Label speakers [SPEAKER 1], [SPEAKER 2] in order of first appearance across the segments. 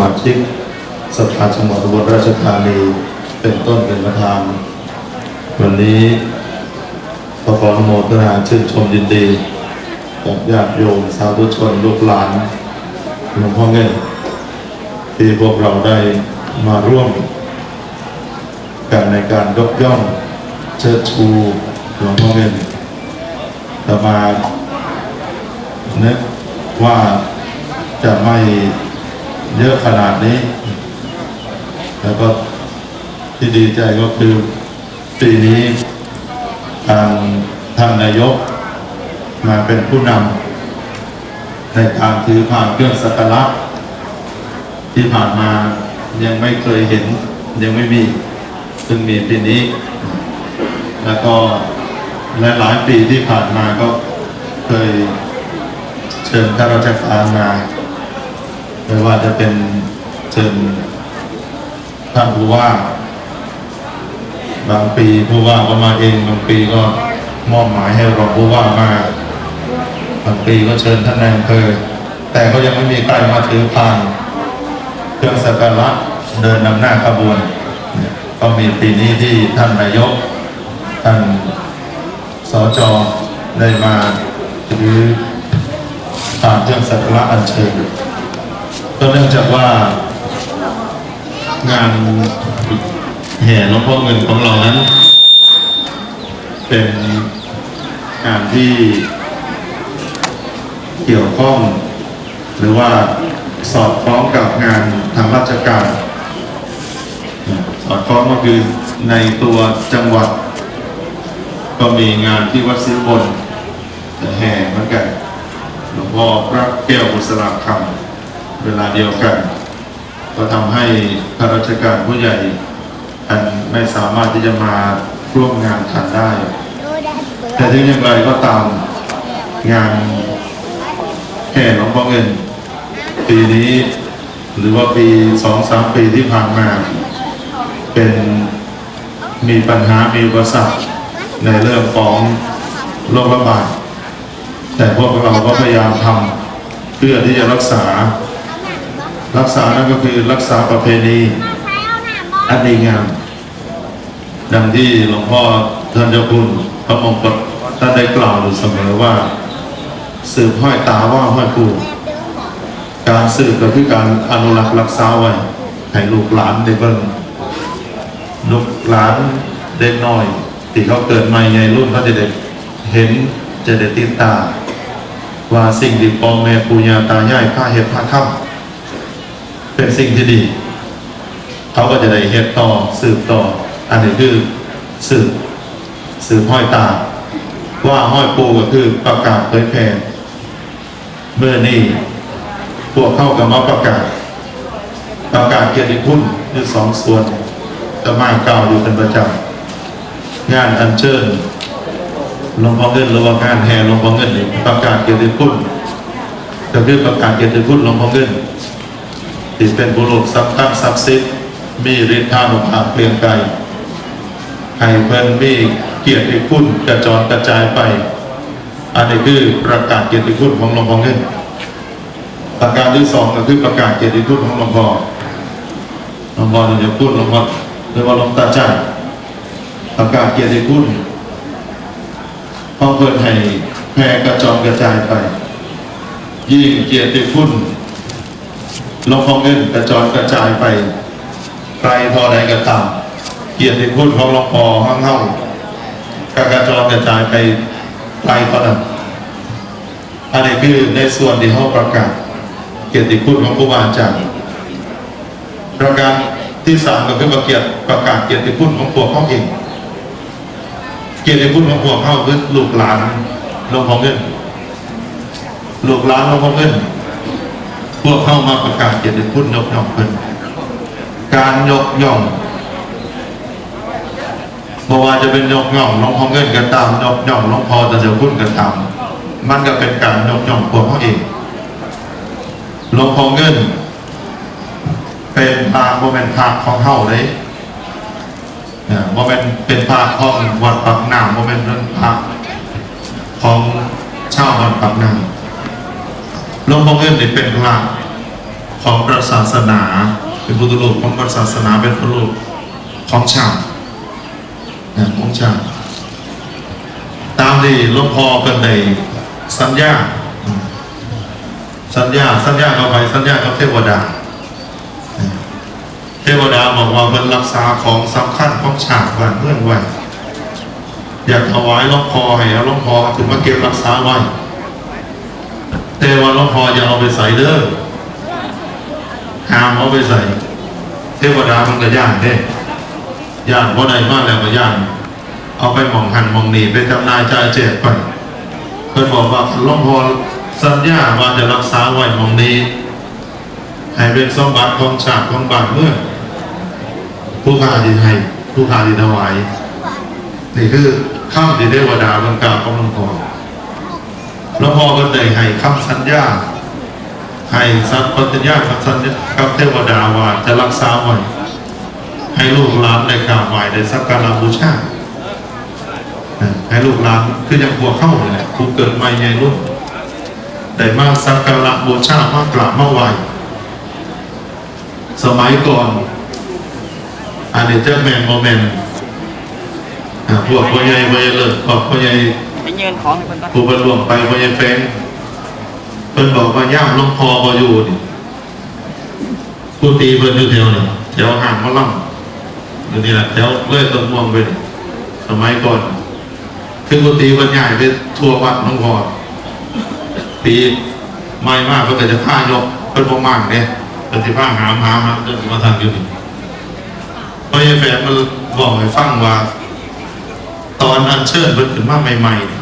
[SPEAKER 1] มาชิกสภาจังหวัดอุบลราชธานีเป็นต้นเป็นประธาน วันนี้ขอขออนุโมทนาชื่นชมยินดีกับญาติโยมสาธุชนลูกหลานหลวงพ่อเงินที่พวกเราได้มาร่วม กันในการยกย่องเชิดชูหลวงพ่อเงินแต่มาเนึกว่าจะไม่ เยอะขนาดนี้ แล้วก็ที่ดีใจก็คือปีนี้ทางท่านนายกมาเป็นผู้นำในการถือผ่านเครื่องสักการะที่ผ่านมายังไม่เคยเห็นยังไม่มีซึ่งมีปีนี้ แล้วก็และหลายปีที่ผ่านมาก็เคยเชิญข้าราชการมา ไม่ว่าจะเป็นเชิญท่านผู้ว่า บางปีผู้ว่าก็มาเองบางปีก็มอบหมายให้รองผู้ว่ามา บางปีก็เชิญท่านนายอำเภอแต่ก็ยังไม่มีใครมาถือพานเครื่องสักการะเดินนำหน้าขบวน ก็มีปีนี้ที่ท่านนายก ท่านสจได้มาถือพานเครื่องสักการะอัญเชิญ ก็เนื่องจากว่างานแห่หลวงพ่อเงินของเรานั้น เป็นงานที่เกี่ยวข้อง หรือว่าสอดคล้องกับงานทางราชการ สอดคล้องก็คือในตัวจังหวัด ก็มีงานที่วัดซื้อบนแห่เหมือนกันหลวงพ่อพระแก้วบุษราคำ เวลาเดียวกัน ก็ทำให้ข้าราชการผู้ใหญ่ท่านไม่สามารถที่จะมาร่วมงานทันได้ แต่ถึงอย่างไรก็ตามงานแห่หลวงพ่อเงิน ปีนี้หรือว่าปีสองสามปีที่ผ่านมา เป็นมีปัญหามีอุปสรรคในเรื่องของโรคระบาดแต่พวกเราก็พยายามทำเพื่อที่จะรักษา รักษานั่นก็คือรักษาประเพณีอันดีงามดังที่หลวงพ่อท่านเจ้าคุณพระมงคลท่านได้กล่าวอยู่เสมอว่า สืบห้อยตาว่าห้อยปูการสืบก็คือการอนุรักษ์รักษาไว้ให้ลูกหลานได้เบิ่งลูกหลานเด็กน้อยที่เขาเกิดใหม่ใหญ่รุ่นเขาจะได้เห็นจะได้ติดตา ว่าสิ่งที่พ่อแม่ปู่ย่าตายายพาเฮ็ดพาทำ เป็นสิ่งที่ดี เขาก็จะได้เฮ็ดต่อสืบต่อ อันนี้คือสืบสืบห้อยตา ว่าห้อยปูก็คือประกาศเผยแผ่เมื่อนี้พวกเข้ากับมาประกาศ ประกาศเกียรติคุณคือสองส่วนจะมาเก่าอยู่เป็นประจำงานอัญเชิญหลวงพ่อเงินหรือว่างานแห่หลวงพ่อเงินประกาศเกียรติคุณก็คือประกาศเกียรติคุณหลวงพ่อเงิน ที่เป็นบุรุษสำคัญศักดิ์สิทธิ์มีฤทธานุภาพเปลี่ยนไกลให้เพิ่นมีเกียรติคุณกระจรกระจายไป อันนี้คือประกาศเกียรติคุณของหลวงพ่อเงินประการที่สองก็คือประกาศเกียรติคุณของหลวงพ่อหลวงพ่อเนี่ยวพูดหลวงพ่อเรียกว่าหลวงตาจ่าประกาศเกียรติคุณพราะเพื่อให้แพร่กระจรกระจายไป ยิ่งเกียรติคุณ ลวงพ่อเงินกระจรกระจายไปไกลพอใดก็ตามเกียรติคุณของหลวงพ่อห้างเฮากกระจรกระจายไปไกลเท่านั้นอันนี้คือในส่วนที่เขาประกาศ เกียรติคุณของครูบาอาจารย์ประการที่สามก็คือประเกียรติประกาศเกียรติคุณของพวกเขาเองเกียรติคุณของพวกเขาคือลูกหลานหลวงพ่อเงินลูกหลานหลวงพ่อเงิน พวกเข้ามาประกาศเกียรติคุณยกย่องเพิ่นการยกย่องบ่ว่าจะเป็นยกย่องหลวงพ่อเงินก็ตามยกย่องหลวงพ่อแต่เจ้าคุณก็ตามมันก็เป็นการยกย่องพวกเขาเองหลวงพ่อเงิน เป็นพระบ่เป็นพระของเฮาเลยเนี่ยบ่เป็นเป็นพระของวัดปักน้ำบ่เป็นพระของชาววัดปักน้ำ หลวงพ่อเงินนี่เป็นพระขของพระศาสนา เป็นพุทธรูปของพระศาสนาเป็นพุทธรูปของชาตินะของชาติตามที่หลวงพ่อเป็นในสัญญา สัญญาสัญญาเข้าไปสัญญากับเทวดา เทวดาบอกว่าเป็นรักษาของสำคัญของชาติบ้านเมืองไว้อยากถวายหลวงพ่อให้หลวงพ่อถึงมาเก็บรักษาไว้ พออย่าเอาไปใส่เด้อห้ามเอาไปใส่ เทวดามันก็ย่านเด้ย่านว่าใดมากแล้วก็ย่าน เอาไปหมองหันหมองหนีไปจำหนายจ่ายแจกไปเพิ่นบอกว่าหลวงพ่อสัญญาว่าจะรักษาไว้หมองนี้ ให้เป็นสมบัติของชาติของบ้านเมื่อผู้ขาดีให้ผู้ขาดีถวายนี่คือข้ามที่เทวดาบังกล่าวของหลวงพ่อ หลวงพ่อก็ได้ให้คำสัญญาให้สัตย์ปฏิญญาคำสัญญากับเทวดาว่าจะรักษาไว้ให้ลูกหลานได้กราบไหว้ได้สักการะบูชาให้ลูกหลานคือย่างพวเข้าเลยแหละผู้เกิดใหม่ใหญ่รุ่นได้มาสักการะบูชามากราบมาไหว้สมัยก่อนอันนี้จ้าแมนโมเมนอ่าพวกพ่อใหญ่พ่อใหญ่เลิศพวกพ่อใหญ่
[SPEAKER 2] ไปยืนของให้เพิ่นก่อน
[SPEAKER 1] ผู้บรรลุไปพ่อใหญ่แฟงเพิ่นบอกว่าย่ามลงพอบ่อยู่นี่ผู้ตีเพิ่นอยู่แถวนี่แถวห่างมะล่ำอยู่นี่แหละแถวเลื่อยต้นม่วงไปนี่สมัยก่อนคือผู้ตีเพิ่นใหญ่ไปทั่ววัดหลวงพอตีไม่มากเพิ่นก็จะผ้ายกเพิ่นบ่มากเนี่ยเพิ่นสิผ้าหามหามหามจนถึงมาทางอยู่นี่เพราะยายแฝดมันบอกให้ฟังว่า ตอนอันเชิญเพิ่นขึ้นมาใหม่ๆเนี่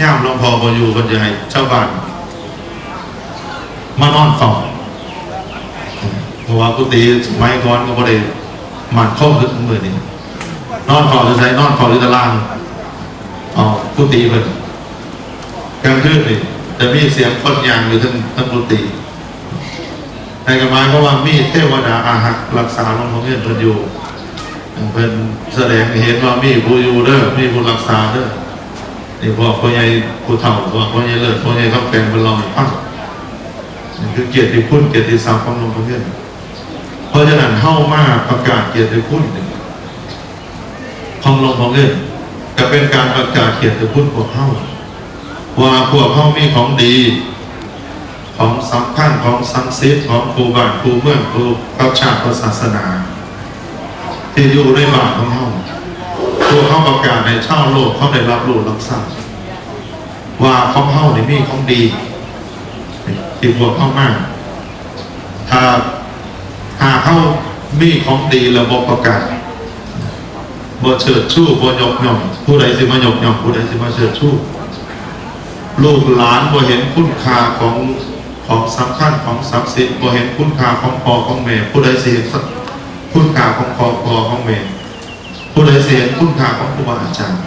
[SPEAKER 1] ย่ามหลวงพ่อบ่อยู่เพิ่นจะให้ชาวบ้านมานอนเฝ้าเพราะว่ากุฏิสมัยก่อนก็บ่ได้หมันข้อคือมือนี่นอนเฝ้าจะใช้นอนเฝ้าอยู่ตารางอ๋อกุฏิเพิ่นกลางคืนนี่จะมีเสียงคนยางอยู่ทั้งทั้งกุฏิในกระมาเพราะว่ามีเทวดาอาหักรักษาหลวงพ่อเงินเพิ่นอยู่เพิ่นแสดงเห็นว่ามีผู้อยู่เด้อมีผู้รักษาเด้อ นี่พวกพ่อใหญ่ผู้เฒ่าพวกพ่อใหญ่เลิศพ่อใหญ่เขาเป็นเป็นรองให้ฟังนี่คือเกียรติคุณเกียรติศัพท์ของหลวงพ่อเงินเพราะฉะนั้นเฮามาประกาศเกียรติคุณนี่ของหลวงพ่อเงินก็เป็นการประกาศเกียรติคุณพวกเฮาว่าพวกเฮามีของดี ของสำคัญของสังสิทธิ์ของครูบาครูเมืองครูพระชาติพระศาสนา ที่อยู่ในบาทของเขา ตัวเขาประกาศในชาวโลกเขาได้รับรู้รับทราบว่าของเข้าในมีของดีที่พวกเข้ามากถ้าหาเข้ามีของดีแล้วบประกาศบ่เชิดชู้บ่ยกย่องผู้ใดสิมายกย่องผู้ใดสิมาเชิดชู้ลูกหลานบ่เห็นคุณค่าของของสำคัญของศักดิ์สิทธิ์บ่เห็นคุณค่าของพ่อของแม่ผู้ใดสิเห็นคุณค่าของครอครัวของเมย์ ผู้ใดเสียคุณค่าของครูบาอาจารย์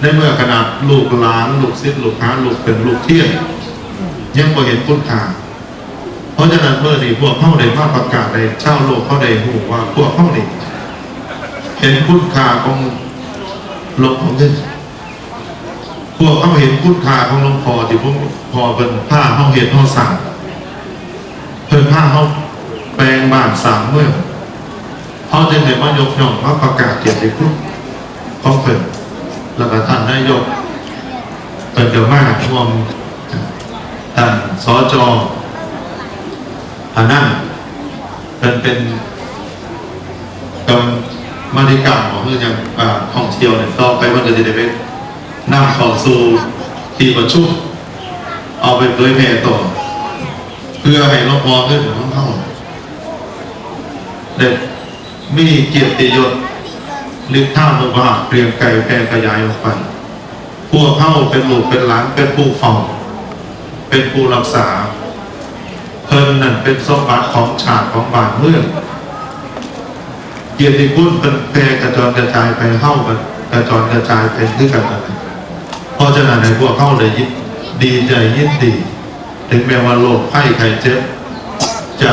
[SPEAKER 1] ในเมื่อขนาดลูกหลานลูกศิษย์ลูกค้าลูกเป็นลูกเที่ยงยังบ่เห็นคุณค่าเพราะฉะนั้นเมื่อนี้พวกเข้าได้มาประกาศในเช่าโลกเข้าได้หูว่าพวกเข้านี่เห็นคุณค่าของหลวงพ่อเงินพวกเขาเห็นคุณค่าของหลวงพ่อที่พวกพอเป็นผ้าเขาเห็นเขาสั่งเพิ่นผ้าเขาแปลงบ้านสามเมื่อ เขาจึงได้มายกย่องมาประกาศเกียรติคุณของเพิ่นแล้วก็ท่านนายกเปิดเดี๋ยวมากรวมท่านสจอานั่นเป็นเป็นกรรมาธิการของเรื่องอย่างอ่าท่องเที่ยวเนี่ยต่อไปมันก็จะได้เป็นนำเข้าสู่ที่ประชุมเอาไปเผยแพร่ต่อ เพื่อให้รบพอขึ้นของเขาเด็ก มีเกียรติยศลิบท่ามุบาเปลี่ยนไก่แพร่ขยายออกไป พวกเข้าเป็นหลูกเป็นหลานเป็นผู้เฝ้าเป็นผู้รักษา เพิ่นนั่นเป็นสมบัติของชาติของบ้านเมืองเกียรติคุณเป็นแพร่กระจรกระจายไปเข้ากันกระจรกระจายเป็นที่กันอะไรเพราะฉะนั้นในพวกเข้าเลยยินดีใจยินดี ถึงแม้ว่าโรคไข้ไข้เจ็บจะ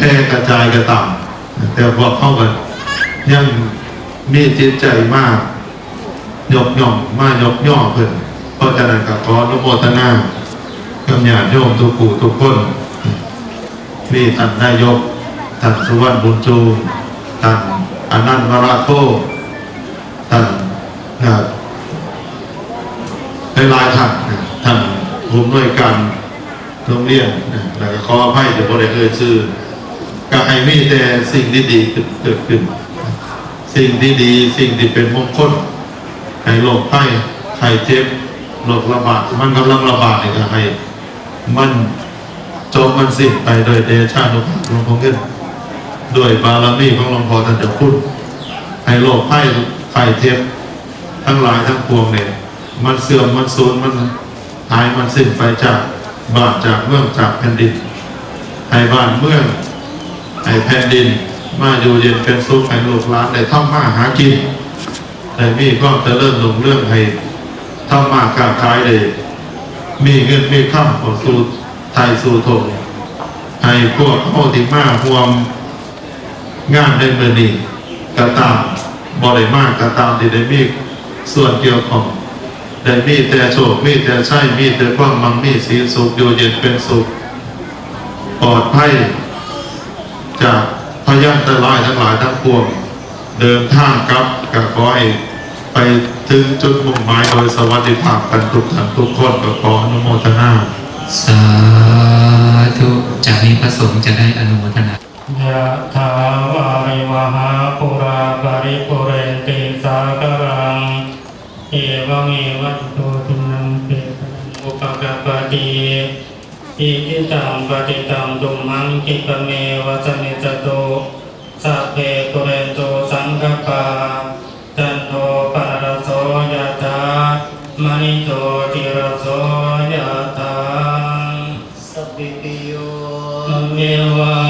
[SPEAKER 1] พร่กระจายกระต่ำแต่พอเข้ากันยังมีจิตใจมากยกย่องมากยกย่อเพิ่นเพราะฉะนั้นก็ขอนุโมทนากับญาติโยมทุกผู้ทุกคนมีท่านนายกท่านสุวรรณบุญจูท่านอนันต์วราโทท่านนะครับหลายๆท่านท่านผู้วยการโรงเรียนนะแล้วก็ขออภัยที่บ่ได้เอ่ ยากให้มีแต่สิ่งดีๆเกิดขึ้น สิ่งที่ดีสิ่งที่เป็นมงคลให้โรคไข้ไข้เจ็บโรคระบาดมันกำลังระบาดนี่ก็ให้มันจบมันสิ้นไปโดยเดชานุภาพหลวงพ่อเงินด้วยบารมีของหลวงพ่อท่านเจ้าคุณให้โรคไข้ไข้เจ็บทั้งหลายทั้งปวงเนี่ยมันเสื่อมมันสูญมันหายมันสิ้นไปจากบานจากเมืองจากแผ่นดินให้บ้านเมือง ให้แผ่นดิน มาอยู่เย็นเป็นสุขให้ลูกหลานได้ทำมาหากินได้มีความเจริญรุ่งเรื่องให้ทำมาค้าขายได้มีเงินมีข้ามของสู่ไทยสู่ทงให้พวกเขาที่มาห่วมงานในเมือนี้กระตามบริมากกระตามที่ได้มีส่วนเกี่ยวของได้มีแต่โชคมีแต่ใช่มีแต่ความมังมีสีสุขอยู่เย็นเป็นสุขปลอดภัย จากพยันตรายทั้งหลายทั้งปวง เดินทางกับกับขอให้ไปถึงจุดมุ่งหมายโดยสวัสดิภาพกันทุกท่านทุกคนก็ขออนุโมทนา
[SPEAKER 2] สาธุจากนี้พระสงฆ์จะได้อนุโมทนา
[SPEAKER 3] ยะถาวาริวหาปุราปริปุเรนติสากรังเอวเมวัต อิทิตังปฏิตังตุมหังคิปะเมวัสมิจโตสัพเพปุเรนโตสังกปาจันโทปนรสโสยะถามณิโตติรสโสยะถา
[SPEAKER 4] สัพพิติโย
[SPEAKER 3] เมวันจันโตสั